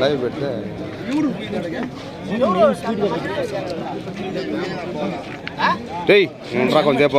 Live పెడితే రేయ్ రా కొంచెంసేపు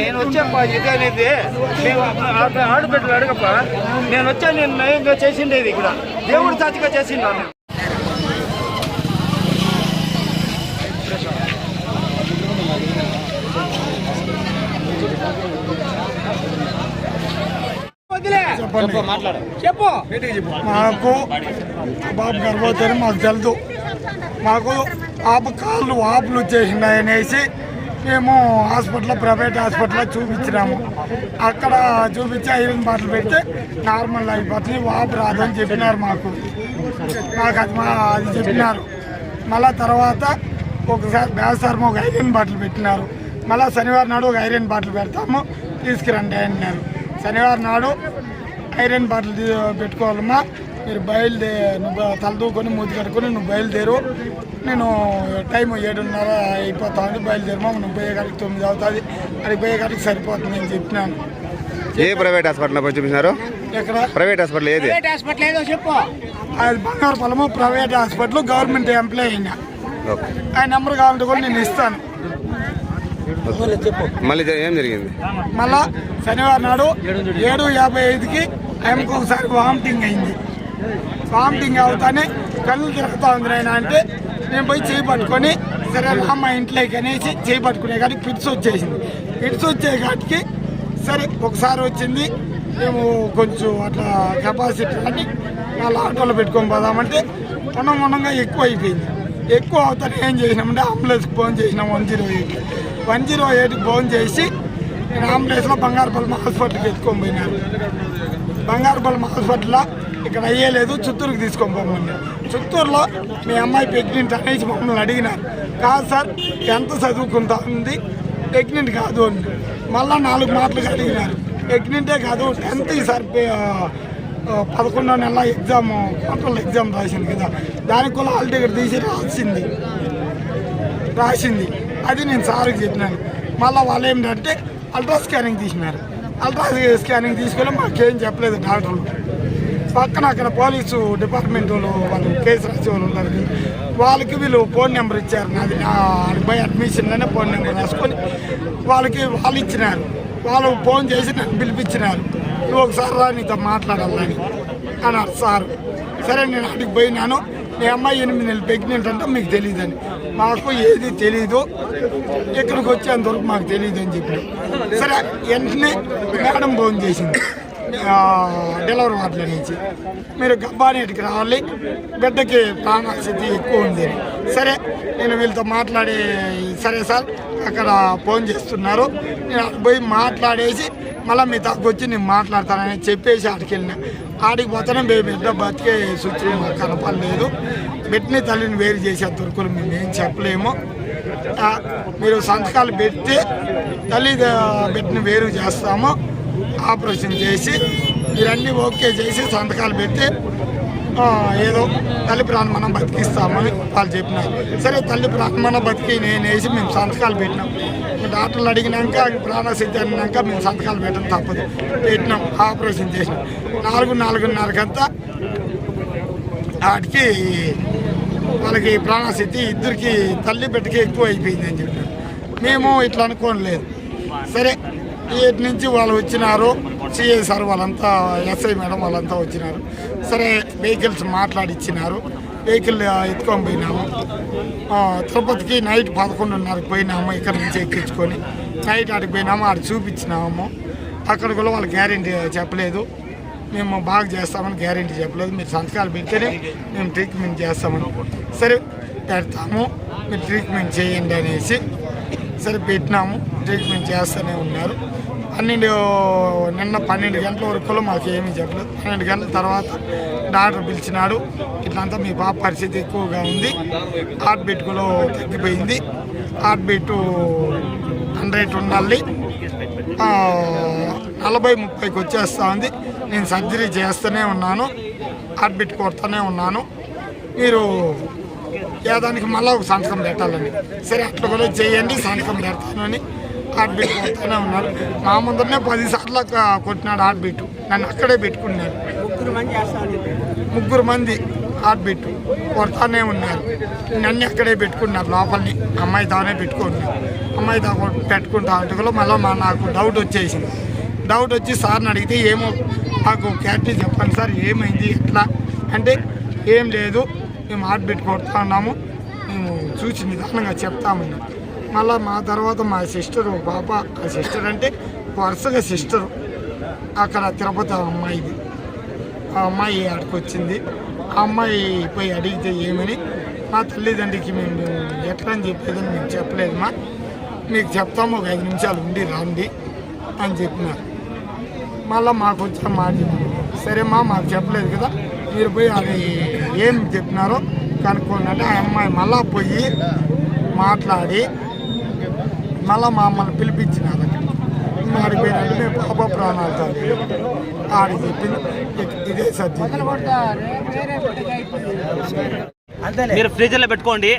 నేను వచ్చాపా ఇది అనేది ఆడబిడ్డలు అడగప్ప నేను వచ్చా నేను నయంగా చేసిండేది ఇక్కడ. దేవుడు సాక్షిగా చేసిండాను చెప్పు. మాకు బాబు గర్భవతి మాకు తెలుసు. మాకు ఆపు కాళ్ళు వాపులు మేము హాస్పిటల్లో ప్రైవేట్ హాస్పిటల్లో చూపించినాము. అక్కడ చూపించి ఐరన్ బాటిల్ పెడితే నార్మల్ అయిపోతుంది వాపు రాదని చెప్పినారు మాకు. మాకు అది మా అది చెప్పినారు. మళ్ళా తర్వాత ఒకసారి బేసారం ఒక ఐరన్ బాటిల్ పెట్టినారు. మళ్ళీ శనివారం నాడు ఒక ఐరన్ బాటిల్ పెడతాము తీసుకురండి అన్నారు. శనివారం నాడు ఐరన్ బాటిల్ పెట్టుకోవాలమ్మా. మీరు బయలుదే నువ్వు తలదూకొని మూతి కట్టుకొని నువ్వు బయలుదేరు. నేను టైం ఏడున్నర అయిపోతుంది బయలుదేరమా నువ్వు పోయేకాడికి తొమ్మిది అవుతుంది. అది పోయేకాడికి సరిపోతుంది అని చెప్పినాను. ఏ ప్రైవేట్ హాస్పిటల్ పోయి చూపించినారు? ఇక్కడ ప్రైవేట్ హాస్పిటల్ ఏది? హాస్పిటల్ ఏదో చెప్పు. అది బంగారు పొలము ప్రైవేట్ హాస్పిటల్ గవర్నమెంట్ ఎంప్లాయ్ అయినా. ఓకే. ఆ నెంబర్ కావాలంటే కూడా నేను ఇస్తాను. మళ్ళీ ఏం జరిగింది? మళ్ళా శనివారం నాడు ఏడు యాభై ఐదుకి ఆమెకు ఒకసారి వామిటింగ్ అయింది. వామిటింగ్ అవుతానే కళ్ళు తిరుగుతా ఉంది నాయన అంటే నేను పోయి చేయి పట్టుకొని సరే అమ్మ ఇంట్లోకి అనేసి చేయి పట్టుకునే కాడికి పిట్స్ వచ్చేసింది. పిట్స్ వచ్చే కాటికి సరే ఒకసారి వచ్చింది మేము కొంచెం అట్లా కెపాసిటీ అని వాళ్ళ ఆటోలో పెట్టుకొని పోదామంటే మొన్న మొన్నగా ఎక్కువ అయిపోయింది. ఎక్కువ అవుతానే ఏం చేసినామంటే అంబులెన్స్కి ఫోన్ చేసినాం one zero eight. One zero ఎయిట్కి ఫోన్ చేసి నేను అంబులెన్స్లో బంగారుపల్లి హాస్పిటల్కి ఎత్తుకొని పోయినాను బంగారుపల్లి హాస్పిటల్లో ఇక్కడ అయ్యేలేదు చిత్తూరుకి తీసుకొని పోమని చిత్తూరులో మీ అమ్మాయి ప్రెగ్నెంట్ అనేసి మమ్మల్ని అడిగినారు. కాదు సార్ ఎంత చదువుకుంటా? ఉంది ప్రెగ్నెంట్ కాదు అని మళ్ళా నాలుగు మాటలు అడిగినారు. ప్రెగ్నెంటే కాదు టెన్త్ ఈసారి పదకొండో నెల ఎగ్జామ్ కంట్రోల్ ఎగ్జామ్ రాసింది కదా. దానికి కూడా హాల్ టికెట్ తీసి రాసింది. రాసింది. అది నేను సార్కి చెప్పినాను. మళ్ళీ వాళ్ళు ఏంటంటే అల్ట్రా స్కానింగ్ తీసినారు. అల్ట్రా స్కానింగ్ తీసుకెళ్ళి మాకేం చెప్పలేదు డాక్టర్లు. పక్కన అక్కడ పోలీసు డిపార్ట్మెంట్ వాళ్ళు వాళ్ళు కేసు రాసే వాళ్ళు ఉన్నారు వాళ్ళకి వీళ్ళు ఫోన్ నెంబర్ ఇచ్చారు. నాది బై అడ్మిషన్లోనే ఫోన్ నెంబర్ రాసుకొని వాళ్ళకి వాళ్ళు ఇచ్చినారు. వాళ్ళు ఫోన్ చేసి నన్ను పిలిపించినారు. నువ్వు ఒకసారి రా నీతో మాట్లాడాలని అన్నారు సార్. సరే నేను అడిగి పోయినాను. మీ అమ్మాయి ఎనిమిది నెలలు ప్రెగ్నెంట్ అంటే మీకు తెలియదని మాకు ఏది తెలీదు. ఇక్కడికి వచ్చేంతవరకు మాకు తెలియదు అని చెప్పి సరే వెంటనే మేడం ఫోన్ చేసింది. డెలివరీ వార్డుల నుంచి. మీరు గబ్బానేటికి రావాలి. బిడ్డకి ప్రాణస్థితి ఎక్కువ ఉంది. సరే నేను వీళ్ళతో మాట్లాడి సరే సార్ అక్కడ ఫోన్ చేస్తున్నారు. నేను పోయి మాట్లాడేసి మళ్ళీ మీ తగ్గు వచ్చి నేను మాట్లాడతానని చెప్పేసి ఆడికి వెళ్ళిన. ఆడికి పోతేనే మేము బిడ్డ బతికే సూచన మాకు కనపడలేదు. బిడ్డని తల్లిని వేరు చేసే దొరుకులు మేము ఏం చెప్పలేము. మీరు సంతకాలు పెడితే తల్లి బిడ్డని వేరు చేస్తాము. ఆపరేషన్ చేసి మీరన్నీ ఓకే చేసి సంతకాలు పెట్టి ఏదో తల్లి ప్రాణం మనం బతికిస్తామని వాళ్ళు చెప్పినారు. సరే తల్లి ప్రాణం మనం బతికి నేను వేసి మేము సంతకాలు పెట్టినాం. డాక్టర్లు అడిగినాక ప్రాణశక్తి అన్నాక మేము సంతకాలు పెట్టడం తప్పదు. పెట్టినాం ఆపరేషన్ చేసినాం. నాలుగు నాలుగున్నరకంతా వాటికి వాళ్ళకి ప్రాణశక్తి ఇద్దరికి తల్లి బిడ్డకి ఎక్కువ అయిపోయింది అని చెప్పారు మేము ఇట్లా అనుకోలేదు సరే ఇటు నుంచి వాళ్ళు వచ్చినారు సిఐ సార్ వాళ్ళంతా ఎస్ఐ మేడం వాళ్ళంతా వచ్చినారు. సరే వెహికల్స్ మాట్లాడిచ్చినారు. వెహికల్ ఎత్తుకొని పోయినాము. తిరుపతికి నైట్ పదకొండున్నరకు పోయినాము ఇక్కడ నుంచి ఎక్కించుకొని. నైట్ ఆడికి పోయినాము ఆడ చూపించినాము. అక్కడ కూడా వాళ్ళు గ్యారెంటీ చెప్పలేదు. మేము బాగా చేస్తామని గ్యారెంటీ చెప్పలేదు. మీరు సంతకాలు పెడితేనే మేము ట్రీట్మెంట్ చేస్తామని. సరే పెడతాము. మీరు ట్రీట్మెంట్ చేయండి అనేసి సరే పెట్టినాము. ట్రీట్మెంట్ చేస్తూనే ఉన్నారు. పన్నెండు నిన్న పన్నెండు గంటల వరకు మాకు ఏమీ చెప్పలేదు పన్నెండు గంటల తర్వాత డాక్టర్ పిలిచినాడు. ఇట్లంతా మీ పాప పరిస్థితి ఎక్కువగా ఉంది. హార్ట్ బీట్లో తగ్గిపోయింది. హార్ట్ బీట్ హండ్రెడ్ ఉండాలి. నలభై ముప్పైకి వచ్చేస్తా ఉంది. నేను సర్జరీ చేస్తూనే ఉన్నాను. హార్ట్ బీట్ కొడుతూనే ఉన్నాను. మీరు ఏదానికి మళ్ళీ ఒక సంతకం పెట్టాలని సరే అట్లా కూడా చేయండి సంతకం పెడతానని హార్ట్ బీట్ కొడుతూనే ఉన్నాడు మా ముందరనే పది సార్లు కొట్టినాడు హార్ట్ బీట్ నన్ను అక్కడే పెట్టుకున్నాడు ముగ్గురు మంది హార్ట్ బీట్ కొడతానే ఉన్నారు. నన్ను అక్కడే పెట్టుకున్నారు. లోపలిని అమ్మాయి తానే పెట్టుకున్నారు అమ్మాయి తా పెట్టుకుంటా అంటే కూడా మళ్ళీ మా నాకు డౌట్ వచ్చేసింది. డౌట్ వచ్చి సార్ని అడిగితే ఏమో నాకు క్లారిటీ చెప్పండి సార్ ఏమైంది ఎట్లా? అంటే ఏం లేదు మేము హార్ట్ బీట్ కొడుతా ఉన్నాము మేము చూసి నిదానంగా చెప్తామని మళ్ళీ మా తర్వాత మా సిస్టరు పాప ఆ సిస్టర్ అంటే వరుసగా సిస్టరు. అక్కడ తిరుపతి అమ్మాయిది. ఆ అమ్మాయి అక్కడికి వచ్చింది. ఆ అమ్మాయి పోయి అడిగితే ఏమని మా తల్లిదండ్రికి మేము ఎట్లా అని చెప్పేదని మేము చెప్పలేదు మా. మీకు చెప్తాము ఒక ఐదు నిమిషాలు ఉండి రండి అని చెప్పినారు. మళ్ళీ మాకు వచ్చిన మాట సరేమ్మా మాకు చెప్పలేదు కదా. మీరు పోయి అది ఏం చెప్పినారో కనుక్కోండి అంటే ఆ అమ్మాయి మళ్ళా పోయి మాట్లాడి మళ్ళా మమ్మల్ని పిలిపించినారు అక్కడ ఆడికి పోయినట్టు మేము పాప ప్రాణాలతో ఆడికి చెప్పింది ఇదే సత్యం. మీరు ఫ్రీజర్లో పెట్టుకోండి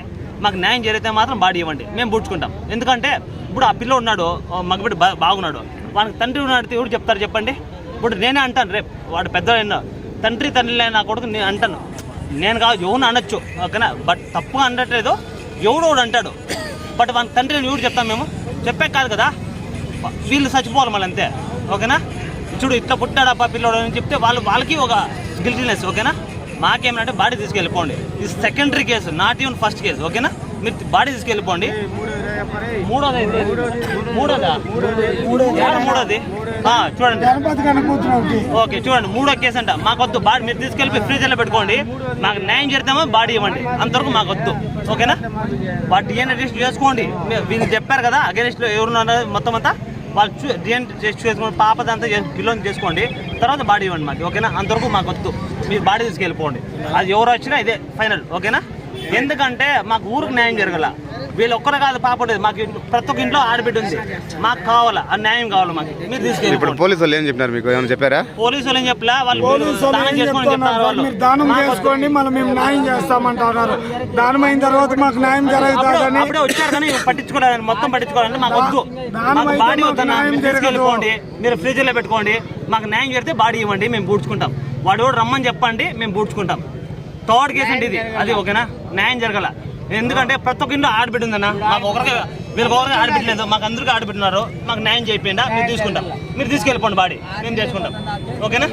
మాకు న్యాయం జరిగితే మాత్రం బాడీ ఇవ్వండి. మేము పూడ్చుకుంటాం ఎందుకంటే ఇప్పుడు ఆ పిల్ల ఉన్నాడు మగబిడ్డ బా బాగున్నాడు. వానికి తండ్రి ఉన్నాడు ఎవరు చెప్తారు చెప్పండి? ఇప్పుడు నేనే అంటాను రేపు వాడు పెద్ద తండ్రి తండ్రి లేని నా కొడుకు నేను అంటాను. నేను కాదు ఎవరు అనొచ్చు ఓకేనా? బట్ తప్పుగా అనట్లేదు ఎవడు అంటాడు. బట్ వాని తండ్రిని ఎవరు చెప్తాం మేము? చెప్పే కాదు కదా? వీళ్ళు చచ్చిపోవాలి మళ్ళీ అంతే. ఓకేనా? చూడు ఇట్లా పుట్టాడు అబ్బా అని చెప్తే వాళ్ళు వాళ్ళకి ఒక గిల్టీనెస్ ఓకేనా? మాకేమంటే బాడీ తీసుకెళ్ళిపోండి. ఇది secondary case not even first case ఓకేనా? మీరు బాడీ తీసుకెళ్ళిపోండి. మూడోది మూడోదా? మూడోది. చూడండి. ఓకే చూడండి. మూడో కేసు అంట. మాకొద్దు. బాడీ మీరు తీసుకెళ్ళి ఫ్రీజర్లో పెట్టుకోండి. మాకు న్యాయం చేద్దామో? బాడీ ఇవ్వండి. అంతవరకు మాకొద్దు. ఓకేనా? వాటి డిఎన్ఏ టెస్ట్ చేసుకోండి. వీళ్ళు చెప్పారు కదా అగేనిస్ట్లో ఎవరున్నారో మొత్తం అంతా వాళ్ళు చూ డిఎన్ఏ టెస్ట్ చేసుకోండి పాపదంతా పిల్లలు చేసుకోండి తర్వాత బాడీ ఇవ్వండి మాకు ఓకేనా? అంతవరకు మాకు వద్దు. మీరు బాడీ తీసుకెళ్ళిపోండి. అది ఎవరు వచ్చినా ఇదే ఫైనల్ ఓకేనా? ఎందుకంటే మాకు ఊరికి న్యాయం జరగల. వీళ్ళు ఒక్కరు కాదు పాప ఉండేది. మాకు ఇంట్లో- ప్రతి ఒక్క ఇంట్లో ఆడబిడ్డ ఉంది. మాకు కావాలా? ఆ న్యాయం కావాలి మాకు? మీరు ఇప్పుడు తీసుకెళ్ళిపోండి పోలీసు వాళ్ళు ఏం చెప్పినారు మీకు? ఏమైనా చెప్పారా? పోలీసు వాళ్ళు ఏం చెప్పలే? వాళ్ళు వాళ్ళు దానం చెప్తున్నారు? మీరు దానం చేసుకోండి మళ్ళీ మేము న్యాయం చేస్తామంటున్నారు. దానం అయిన తర్వాత మాకు న్యాయం జరుగుతుందని అప్పుడే వచ్చారు కానీ పట్టించుకోవడానికి మొత్తం పట్టించుకోవాలంటే మాకు వద్దు. దానం మాకు అయితే బాడీ మాకు వద్దన్నా న్యాయం మీరు జరగదు. తీసుకెళ్ళిపోండి మీరు ఫ్రిడ్జ్లో పెట్టుకోండి. మాకు న్యాయం జరిగితే బాడీ ఇవ్వండి. మేము పూడ్చుకుంటాం. వాడు కూడా రమ్మని చెప్పండి. మేము పూడ్చుకుంటాం. థర్డ్ కేసు అండి ఇది. అది ఓకేనా? న్యాయం జరగల. ఎందుకంటే ప్రతి ఒక్క ఇంట్లో ఆడబిడ్డ ఉందన్న. మాకు ఒకరికి వీళ్ళకి ఒకరికి ఆడబిడ్డలేదు మాకు అందరికీ ఆడబిడ్డున్నారు మాకు న్యాయం చేయిపోయిందా మీరు తీసుకుంటాం. మీరు తీసుకెళ్ళిపోండి బాడీ. మేము చేసుకుంటాం. ఓకేనా?